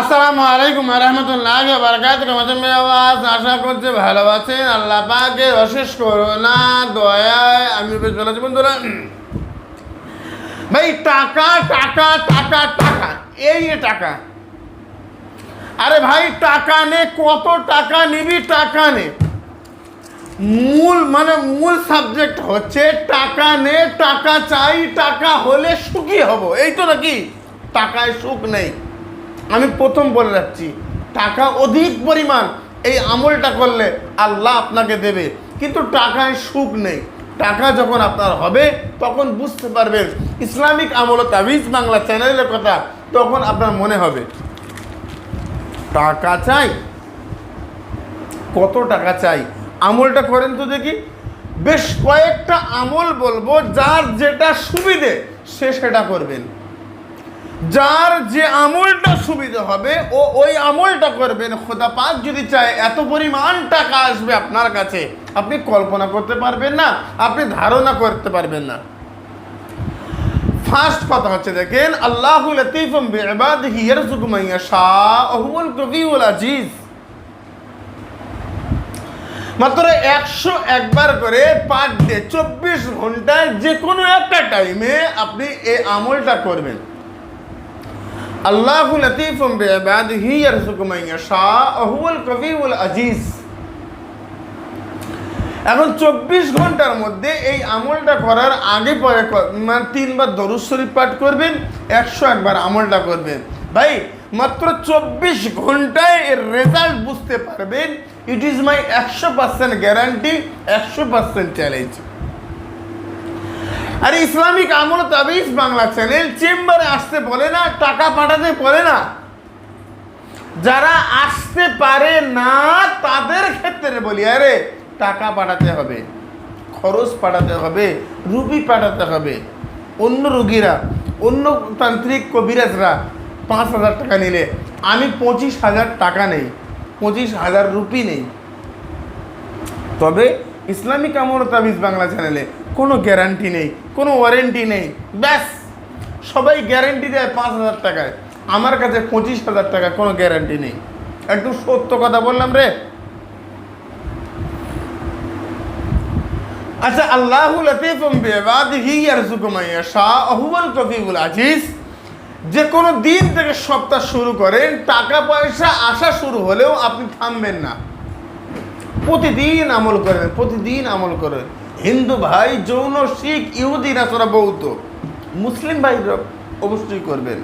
আসসালামু আলাইকুম রহমতুল্লাহ বারকাত কমজমে আওয়াজ আশা করছে ভালো আছেন। আল্লাহ পাকে অশেষ করোনা দয়ায় আমি বেশ ভালো আছি। বন্ধুরা, ভাই, টাকা টাকা টাকা টাকা, এই টাকা। আরে ভাই, টাকা নে, কত টাকা নিবি, টাকা নে। মূল মানে মূল সাবজেক্ট হচ্ছে টাকা নে, টাকা চাই, টাকা হলে সুখী হব। এই তো নাকি? টাকায় সুখ নেই। আমি প্রথম বলে রাখছি টাকা অধিক পরিমাণ, এই আমলটা করলে আল্লাহ আপনাকে দেবে। কিন্তু টাকায় সুখ নেই। টাকা যখন আপনার হবে, তখন বুঝতে পারবেন, ইসলামিক আমল তাবিজ বাংলা চ্যানেলের কথা, তখন আপনার মনে হবে। টাকা চাই? কত টাকা চাই? আমলটা করেন তো দেখি। বেশ কয়েকটা আমল বলব, যার যেটা সুবিধে, সে সেটা করবেন। যার যে আমলটা সুবিধা হবে, ও ওই আমলটা করবেন। খোদা পাক যদি চায়, এত পরিমাণ টাকা আসবে আপনার কাছে, আপনি কল্পনা করতে পারবেন না, আপনি ধারণা করতে পারবেন না। ফার্স্ট কথা হচ্ছে, দেখেন, আল্লাহ লতিফম বিবাদিহি ইয়ারযুকু মান ইয়াশা হুয়াল কবিউল মাত্র একশো একবার করে পার ডে, চব্বিশ ঘন্টায় যে কোনো একটা টাইমে আপনি এই আমলটা করবেন। আল্লাহ আজিজ। এখন চব্বিশ ঘণ্টার মধ্যে এই আমলটা করার আগে পরে মানে তিনবার দরুদ শরীফ পাঠ করবেন, একশো একবার আমলটা করবেন। ভাই, মাত্র চব্বিশ ঘন্টায় এর রেজাল্ট বুঝতে পারবেন ইট ইজ মাই একশো পার্সেন্ট গ্যারান্টি একশো পার্সেন্ট চ্যালেঞ্জ আর ইসলামিক আমল তাবিজ বাংলা চ্যানেল চেম্বারে আসতে বলে না, টাকা পাঠাতে বলে না। যারা আসতে পারে না, তাদের ক্ষেত্রে বলি, আরে টাকা পাঠাতে হবে, খরচ পাঠাতে হবে, রুপি পাঠাতে হবে। অন্য রুগীরা, অন্য তান্ত্রিক কবিরাজরা পাঁচ হাজার টাকা নিলে, আমি পঁচিশ হাজার টাকা নেই, পঁচিশ হাজার রুপি নেই। তবে ইসলামিক আমল তাবিজ বাংলা চ্যানেলে কোনো গ্যারান্টি নেই, কোনো ওয়ারেন্টি নেই। ব্যাস, সবাই গ্যারেন্টি দেয় পাঁচ হাজার টাকায়। আমার কাছে পঁচিশ হাজার টাকা কোনো গ্যারান্টি নেই। একদম সত্য কথা বললাম রে। আচ্ছা আল্লাহ আজিজ। যে কোনো দিন থেকে সপ্তাহ শুরু করেন, টাকা পয়সা আসা শুরু হলেও আপনি থামবেন না। প্রতিদিন আমল করেন, প্রতিদিন আমল করেন। হিন্দু ভাই, যৌন, শিখ, ইহুদি, নাসরা, বৌদ্ধ, মুসলিম ভাইরা অবশ্যই করবেন।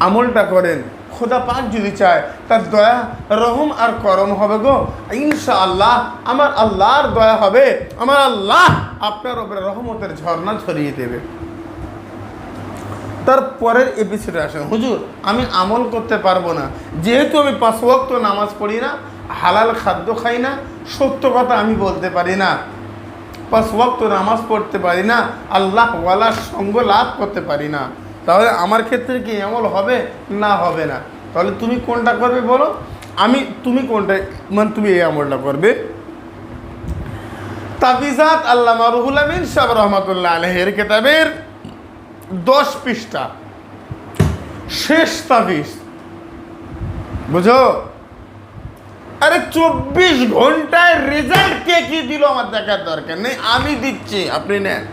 আমলটা করেন। খোদা পাক যদি চায়, তার দয়া, রহম আর করম হবে গো। ইনশা আল্লাহ আমার আল্লাহর দয়া হবে। আমার আল্লাহ আপনার ওপরে রহমতের ঝর্ণা ছড়িয়ে দেবে। তার পরের এপিসোডে আসেন হুজুর, আমি আমল করতে পারব না। যেহেতু আমি পাঁচ ওয়াক্ত নামাজ পড়ি না, হালাল খাদ্য খাই না, সত্য কথা আমি বলতে পারি না। পাঁচ ওয়াক্ত নামাজ পড়তে পারি না, আল্লাহ ওয়ালার সঙ্গ লাভ করতে পারি না। তাহলে আমার ক্ষেত্রে কি আমল হবে? না হবে না। তাহলে তুমি কোনটা করবে বলো? আমি, তুমি কোনটা মানে তুমি এই আমলটা করবে? তাফিজাত আল্লাহ রুহুল আমিন সাহ রহমতুল্লাহ আলহের কেতাবের দশ পৃষ্ঠা। শেষ তাবিজ। বুঝো? আরে চব্বিশ ঘন্টায় রেজাল্ট কে কি দিল আমার দেখার দরকার নেই? আমি দিচ্ছি, আপনি নেন।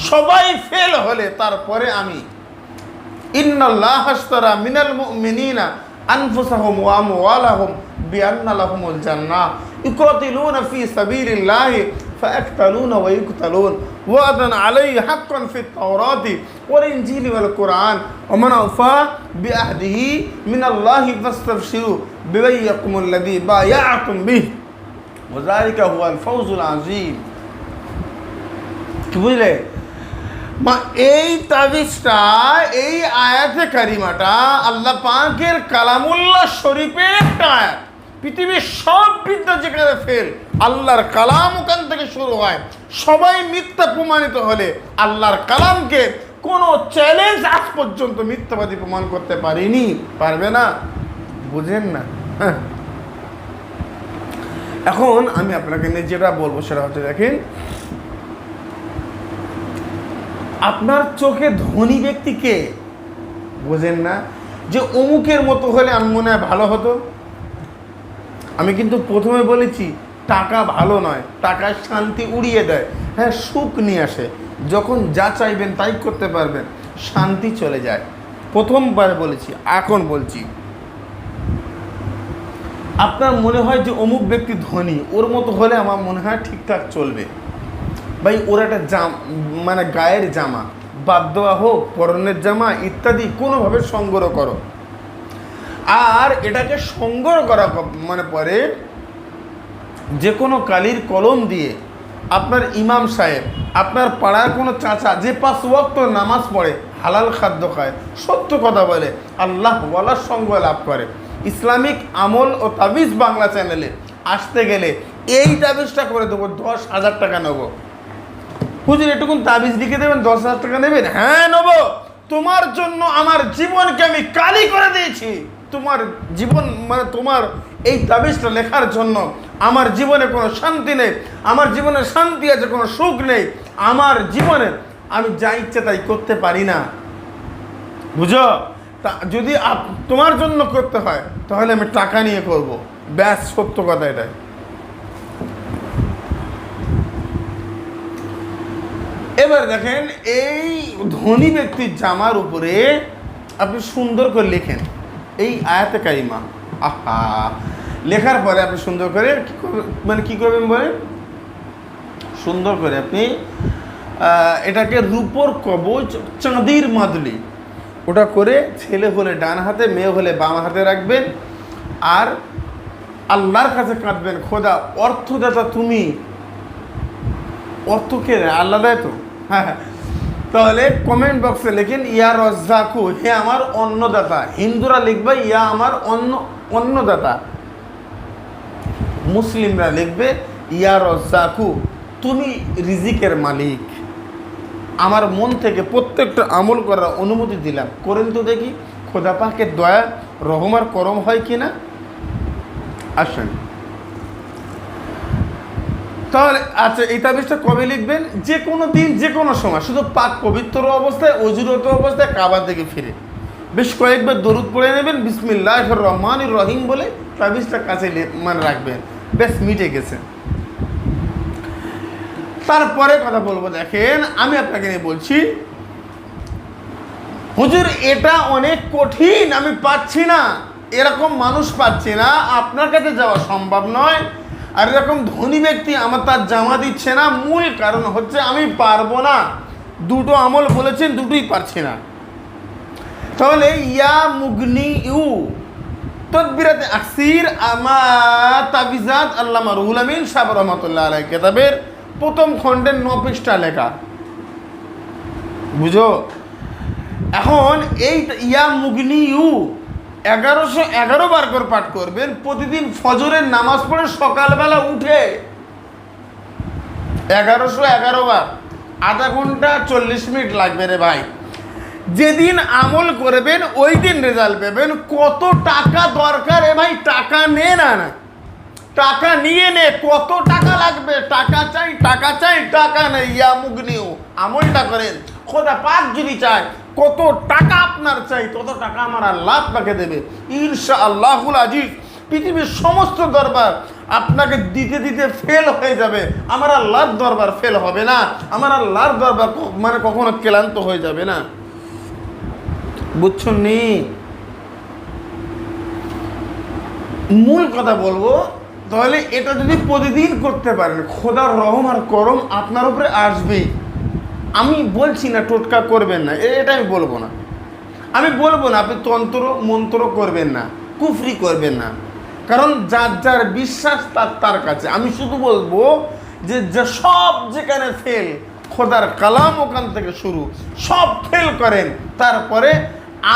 সবাই ফেল হলে তারপরে আমি। ইন্নাল্লাহ হাস্তারা মিনাল মিনিনা আনফুসাহুম ওয়া আমওয়ালাহুম বিআন্না লাহুমুল জান্নাহ। ইউকাতিলুনা ফি সাবিলিল্লাহি ওয়া ওয়াদান আলাই হাক্কান ফিত তাওরাতি ওয়াল ইনজিলি ওয়াল কোরআন। ওমান আফা বিআহদিহি মিনাল্লাহি ফাস্তাবশিরু বিবাইয়াকুমুল্লাযী বায়াআকুম বিহি। ওয়াযালিকা হুয়াল ফাউজুল আযীম। কি বুঝলে? মা, এই তাবিজটা, এই আয়াতে কারিমাটা আল্লাহ পাকের কালামুল্লাহ শরীফের একটা আয়াত। পৃথিবীর সব বিদ্যা যেখানে ফেল, আল্লাহর কালাম ওখান থেকে শুরু হয়। সবাই মিথ্যা প্রমাণিত হলে আল্লাহর কালামকে কোনো চ্যালেঞ্জ আজ পর্যন্ত মিথ্যাবাদী প্রমাণ করতে পারেনি। পারবে না? বুঝেন না? হ্যাঁ। এখন আমি আপনাকে নিয়ে যেটা বলব সেটা হচ্ছে দেখেন, আপনার চোখে ধনী ব্যক্তিকে বোঝেন না? যে অমুকের মতো হলে আমি মনে হয় ভালো হতো। আমি কিন্তু প্রথমে বলেছি, টাকা ভালো নয় টাকায় শান্তি উড়িয়ে দেয়। হ্যাঁ সুখ নিয়ে আসে। যখন যা চাইবেন তাই করতে পারবেন, শান্তি চলে যায়। প্রথমবার বলেছি, এখন বলছি। আপনার মনে হয় যে অমুক ব্যক্তি ধনী, ওর মতো হলে আমার মনে হয় ঠিকঠাক চলবে। ভাই, ওর একটা জাম মানে গায়ের জামা বাদ দেওয়া হোক, পরনের জামা ইত্যাদি কোনোভাবে সংগ্রহ করো। আর এটাকে সংগ্রহ করা মানে পরে যে কোনো কালির কলম দিয়ে আপনার ইমাম সাহেব, আপনার পাড়ার কোনো চাচা যে পাঁচ ওয়াক্ত নামাজ পড়ে, হালাল খাদ্য খায়, সত্য কথা বলে, আল্লাহ বলার সঙ্গ লাভ করে। ইসলামিক আমল ও তাবিজ বাংলা চ্যানেলে আসতে গেলে এই তাবিজটা করে দেবো, দশ হাজার টাকা নেব। হুজুর, এটুকুন তাবিজ লিখে দেবেন, দশ হাজার টাকা নেবেন? হ্যাঁ নেব। তোমার জন্য আমার জীবনকে আমি কালি করে দিয়েছি। তোমার জীবন মানে তোমার এই তাবিজটা লেখার জন্য আমার জীবনে কোনো শান্তি নেই, আমার জীবনে শান্তি আছে, কোনো সুখ নেই, আমার জীবনে আমি যা ইচ্ছে তাই করতে পারি না। বুঝো? তা যদি আপ- তোমার জন্য করতে হয়, তাহলে আমি টাকা নিয়ে করব। ব্যাস, সত্য কথা এটাই। এবার দেখেন, এই ধনী ব্যক্তির জামার উপরে আপনি সুন্দর করে লেখেন। এই আয়াতে কারিমা। আহা। লেখার পরে আপনি সুন্দর করে মানে কী করবেন বলেন? সুন্দর করে আপনি এটাকে রূপর কবচ চাঁদির মাদলি। ওটা করে ছেলে হলে ডান হাতে, মেয়ে হলে বাম হাতে রাখবেন। আর আল্লাহর কাছে কাঁদবেন, খোদা, অর্থদাতা তুমি। অর্থ কে আল্লাহ দেয় তো? হ্যাঁ হ্যাঁ। তাহলে কমেন্ট বক্সে লেখেন, ইয়া রজ্জাকু, হে আমার অন্নদাতা। হিন্দুরা লিখবে, ইয়া আমার অন্ন, অন্নদাতা। মুসলিমরা লিখবে, ইয়া রজ্জাকু, তুমি রিজিকের মালিক। আমার মন থেকে প্রত্যেকটা আমল করার অনুমতি দিলাম। করেন তো দেখি খোদা পাকের দয়া রহমার করম হয় কি না আসেন। তাহলে আচ্ছা এই তাবিজটা কবে লিখবেন? যে কোনো দিন যে কোনো সময়। শুধু পাক পবিত্র অবস্থায়, অজুরত অবস্থায় কাবার দিকে ফিরে। বেশ কয়েকবার দরুদ পড়ে নেবেন বিসমিল্লাহ রহমান রহিম বলে তাবিজটা কাছে মানে রাখবেন। বেশ, মিটে গেছে। তারপরে কথা বলব, দেখেন, আমি আপনাকে নিয়ে বলছি, হুজুর, এটা অনেক কঠিন, আমি পাচ্ছি না। এরকম মানুষ পাচ্ছি না। আপনার কাছে যাওয়া সম্ভব নয়। আর এরকম ধনী ব্যক্তি আমার তার জামা দিচ্ছে না। মূল কারণ হচ্ছে আমি পারব না। দুটো আমল বলেছেন, দুটোই পারছি না। তাহলে ইয়া মুগনি ইউ তদবিরাতে আকসির আমা তাবিজাত আল্লামা রুহুল আমিন সাহেব রহমতুল্লাহ আলাই কেতাবের প্রথম খণ্ডের ন পৃষ্ঠা লেখা। বুঝো? এখন এই ইয়া মুগনি ইউ এগারোশো এগারো বার করে পাঠ করবেন, প্রতিদিন ফজরের নামাজ পড়ে সকালবেলা উঠে এগারোশো এগারো বার। আধা ঘণ্টা চল্লিশ মিনিট লাগবে রে ভাই। যেদিন আমল করবেন, ওই দিন রেজাল্ট পাবেন। কত টাকা দরকার এ ভাই, টাকা নে না না। টাকা নিয়ে নে, কত টাকা লাগবে? টাকা চাই টাকা চাই, টাকা নেই ইয়া মুগনিও আমলটা করেন। খোদা পাক যদি চায় কত টাকা আপনার চাই তত টাকা আমার আল্লাহ আপনাকে দেবে। ইনশা আল্লাহুল আজিজ, পৃথিবীর সমস্ত দরবার আপনাকে দিতে দিতে ফেল হয়ে যাবে। আমার আল্লাহর দরবার ফেল হবে না। আমার আল্লাহর দরবার মানে কখনো ক্লান্ত হয়ে যাবে না। বুঝছ নি? মূল কথা বলব, তাহলে এটা যদি প্রতিদিন করতে পারেন, খোদার রহম আর করম আপনার উপরে আসবেই। আমি বলছি না টোটকা করবেন না এটা আমি বলব না। আমি বলব না, আপনি তন্ত্র, মন্ত্র করবেন না, কুফরি করবেন না। কারণ যার যার বিশ্বাস, তার তার কাছে। আমি শুধু বলব যে সব যেখানে ফেল খোদার কালাম ওখান থেকে শুরু। সব ফেল করেন। তারপরে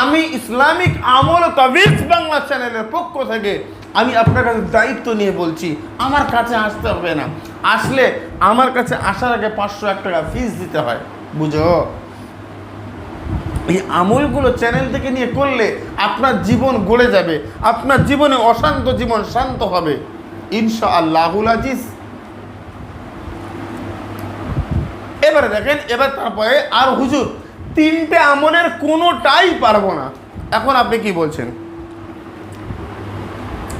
আমি ইসলামিক আমল তাবিজ বাংলা চ্যানেলের পক্ষ থেকে আমি আপনার কাছে দায়িত্ব নিয়ে বলছি, আমার কাছে আসতে হবে না। আসলে আমার কাছে আসার আগে পাঁচশো এক টাকা ফিস দিতে হয়, বুঝো? এই আমলগুলো চ্যানেল থেকে নিয়ে করলে আপনার জীবন গড়ে যাবে, আপনার জীবনে অশান্ত জীবন শান্ত হবে। ইনশা আল্লাহুল আজিজ। এবারে দেখেন, এবার তারপরে আর হুজুর, তিনটে আমলের কোনোটাই পারব না। এখন আপনি কি বলছেন?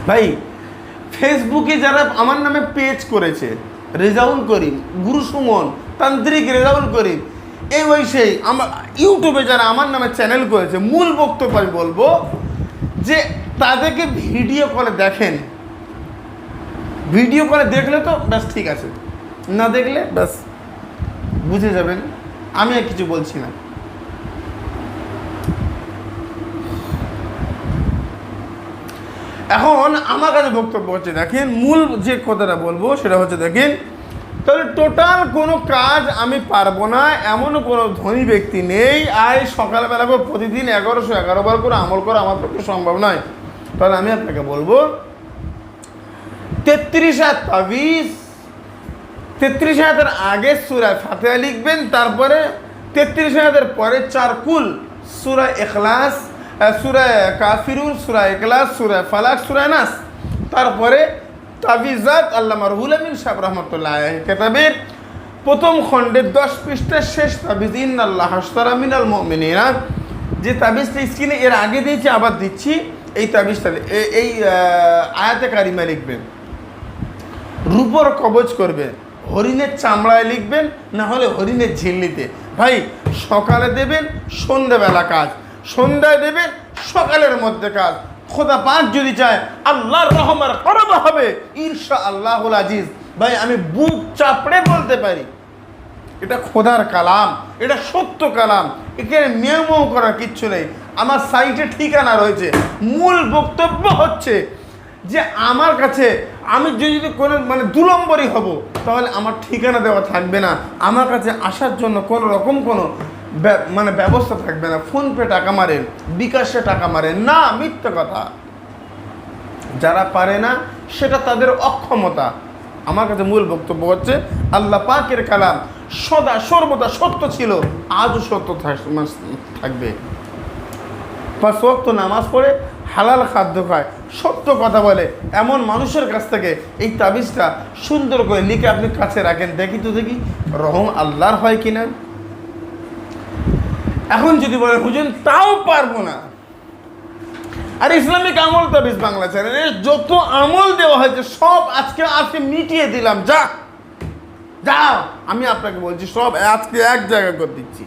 ভাই ফেসবুকে যারা আমার নামে পেজ করেছে রেজাউল করিম, গুরু সুমন, তান্ত্রিক রেজাউল করিম এই ওই সেই, আমার ইউটিউবে যারা আমার নামে চ্যানেল করেছে, মূল বক্তব্য আমি বলব যে তাদেরকে ভিডিও কলে দেখেন। ভিডিও কলে দেখলে তো ব্যাস ঠিক আছে, না দেখলে ব্যাস বুঝে যাবেন, আমি আর কিছু বলছি না। এখন আমার কাছে বক্তব্য হচ্ছে, দেখেন, মূল যে কথাটা বলব সেটা হচ্ছে, দেখেন, তাহলে টোটাল কোনো কাজ আমি পারব না, এমন কোনো ধনী ব্যক্তি নেই আয় সকালবেলা করে প্রতিদিন এগারোশো এগারো বার করে আমল করা আমার পক্ষে সম্ভব নয়। তাহলে আমি আপনাকে বলব, তেত্রিশ হাত তাবিজ, তেত্রিশ হাজার আগে সুরা ফাতেহা লিখবেন, তারপরে তেত্রিশ হাজার পরে চারকুল, সুরা এখলাস সুরায় কাফিরুন, সুরা এখলাস সুরায় ফালাক সুরায় নাস। তারপরে তাবিজাত আল্লামা রহুল আমিন সাহেব রহমতুল্লাহ কেতাবের প্রথম খণ্ডের দশ পৃষ্ঠার শেষ তাবিজ ইন আল্লাহ হাস্তারা মিনাল মমিনা যে তাবিজটা স্ক্রিনে এর আগে দিয়েছি, আবার দিচ্ছি। এই তাবিজটা এই আয়াতে কারিমা লিখবেন। রূপর কবচ করবে হরিণের চামড়ায় লিখবেন, না হলে হরিণের ঝিল্লিতে। ভাই, সকালে দেবেন, সন্ধ্যাবেলা কাজ। সন্ধ্যায় দেবে, সকালের মধ্যে কাজ। খোদা পাঁচ যদি চায়, আল্লাহর রহমার করব হবে। ঈর্ষা আল্লাহুল আজিজ। ভাই, আমি বুক চাপড়ে বলতে পারি। এটা খোদার কালাম, এটা সত্য কালাম। এখানে মেয়েমৌ করার কিচ্ছু নেই। আমার সাইটে ঠিকানা রয়েছে। মূল বক্তব্য হচ্ছে যে, আমার কাছে আমি যদি কোনো মানে দু নম্বরই হব, তাহলে আমার ঠিকানা দেওয়া থাকবে না। আমার কাছে আসার জন্য কোনো রকম কোনো মানে ব্যবস্থা থাকবে না। ফোনপে টাকা মারেন বিকাশে টাকা মারেন না, মিথ্যে কথা। যারা পারে না, সেটা তাদের অক্ষমতা। আমার কাছে মূল বক্তব্য হচ্ছে, আল্লাহ পাকের কালাম সদা সর্বদা সত্য ছিল, আজও সত্য থাক- থাকবে। ওয়াক্ত নামাজ পড়ে, হালাল খাদ্য খায়, সত্য কথা বলে। এমন মানুষের কাছ থেকে এই তাবিজটা সুন্দর করে লিখে আপনি কাছে রাখেন। দেখি তো দেখি, রহম আল্লাহর হয় কিনা? এখন যদি বলেন, হুজুর, তাও পারব না। আর ইসলামিক আমল তাবিজ বাংলা চ্যানেলে যত আমল দেওয়া হয়েছে, সব আজকে আজকে মিটিয়ে দিলাম। যা। যাও, আমি আপনাকে বলছি, সব আজকে এক জায়গা করে দিচ্ছি।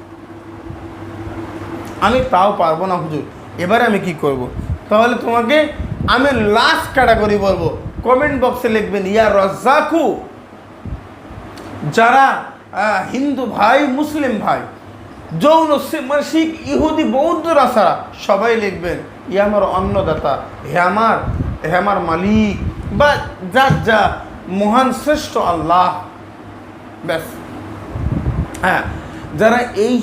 আমি তাও পারব না, হুজুর। এবারে আমি কি করব। তাহলে তোমাকে আমি লাস্ট ক্যাটাগরি বলব। কমেন্ট বক্সে লিখবেন, ইয়া রজ্জাকু। যারা হিন্দু ভাই, মুসলিম ভাই যৌন মানে শিখ ইহুদি বৌদ্ধরা ছাড়া সবাই লিখবেন, ই আমার অন্নদাতা, হে আমার হে আমার মালিক, বা যা যা মহান শ্রেষ্ঠ আল্লাহ। ব্যাস। হ্যাঁ যারা এই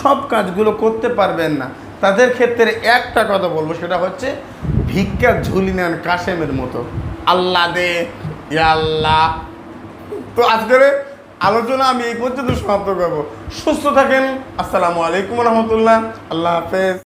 সব কাজগুলো করতে পারবেন না, তাদের ক্ষেত্রে একটা কথা বলব, সেটা হচ্ছে ভিক্ষা ঝুলি নেন কাশেমের মতো। আল্লাহ দে আল্লাহ। তো আজকের আলোচনা আমি এই পর্যন্ত সমাপ্ত করব। সুস্থ থাকেন। আসসালামু আলাইকুম রহমতুল্লাহ। আল্লাহ হাফেজ।